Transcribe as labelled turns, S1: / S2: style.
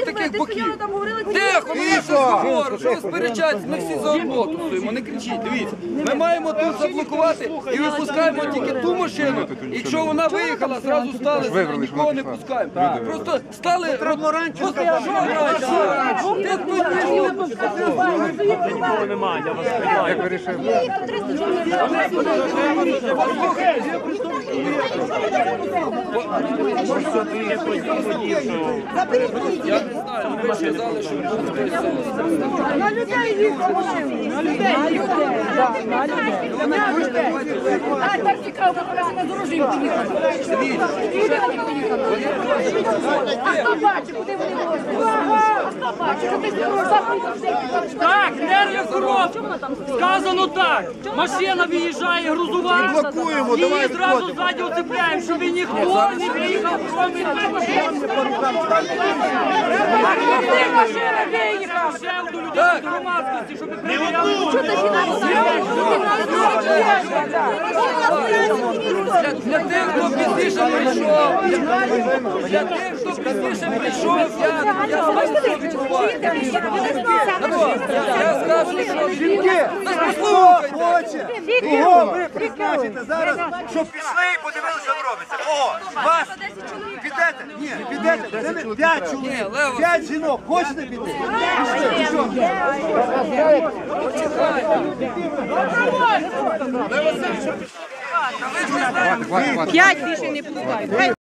S1: було таких боків. Тихо, все говоримо, що ви сперечаєтесь, ми всі за одно тусуємо, не кричіть, дивіться. Ми маємо тут заблокувати і випускаємо тільки ту машину. Якщо вона виїхала, зразу стали, нікого не пускаємо. Просто стали... Що? Ти тут не
S2: Як ви рішили?
S1: Я не знаю, ну ви ж казали, що
S3: На людей на людей. А так цікаво, як на дорожі поїхали. А хто бачив, куди вони возять? А хто бачив, куди вони
S4: Так, нервів коротко. Сказано так. Машина виїжджає грузова.
S5: Блокуємо,
S4: Її
S5: давай
S4: зразу
S5: виходимо.
S4: ззаді оцепляємо, щоб ніхто не приїхав, кроме
S3: ти машина виїхав?
S4: ще одну людину з громадськості, щоб перевіряли.
S1: Для тих, хто пізніше прийшов, для тих, хто пізніше прийшов, я, скажу, що відбувається. Я скажу, що
S5: Жінки, хто хоче, кого ви призначите зараз, щоб пішли і подивилися, що робиться? Кого? Вас? Підете? Ні, не підете. П'ять чоловік, п'ять жінок. Хочете піти? Пішли, пішов.
S3: П'ять більше не пускають.